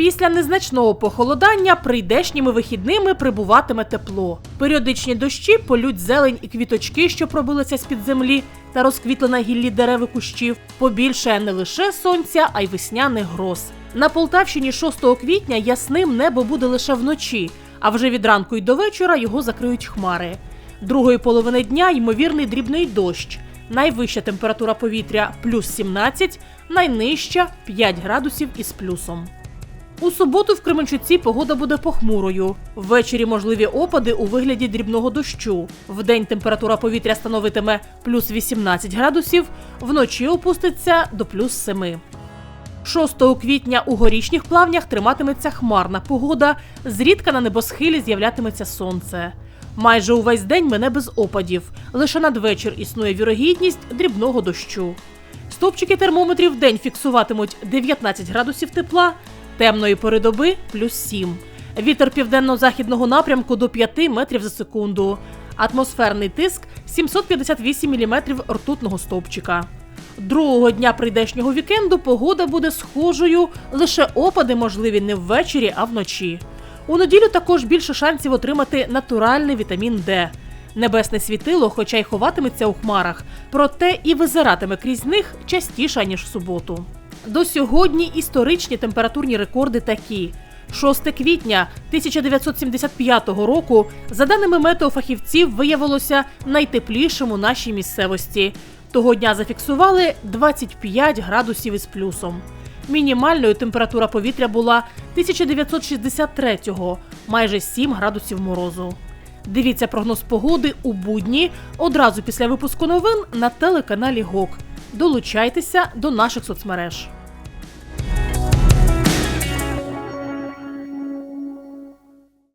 Після незначного похолодання прийдешніми вихідними прибуватиме тепло. Періодичні дощі полють зелень і квіточки, що пробилися з-під землі, та розквітли на гіллі дерев і кущів. Побільшає не лише сонця, а й весняних гроз. На Полтавщині 6 квітня ясним небо буде лише вночі, а вже від ранку й до вечора його закриють хмари. Другої половини дня ймовірний дрібний дощ. Найвища температура повітря плюс 17, найнижча 5 градусів із плюсом. У суботу в Кременчуці погода буде похмурою. Ввечері можливі опади у вигляді дрібного дощу. Вдень температура повітря становитиме плюс 18 градусів, вночі опуститься до плюс 7. 6 квітня у горішніх плавнях триматиметься хмарна погода, зрідка на небосхилі з'являтиметься сонце. Майже увесь день мене без опадів. Лише надвечір існує вірогідність дрібного дощу. Стопчики термометрів в день фіксуватимуть 19 градусів тепла, темної пори доби плюс 7. Вітер південно-західного напрямку до 5 метрів за секунду. Атмосферний тиск 758 мм ртутного стовпчика. Другого дня прийдешнього вікенду погода буде схожою, лише опади можливі не ввечері, а вночі. У неділю також більше шансів отримати натуральний вітамін Д. Небесне світило, хоча й ховатиметься у хмарах, проте і визиратиме крізь них частіше, ніж в суботу. До сьогодні історичні температурні рекорди такі. 6 квітня 1975 року, за даними метеофахівців, виявилося найтеплішим у нашій місцевості. Того дня зафіксували 25 градусів із плюсом. Мінімальною температура повітря була 1963-го, майже 7 градусів морозу. Дивіться прогноз погоди у будні одразу після випуску новин на телеканалі ГОК. Долучайтеся до наших соцмереж.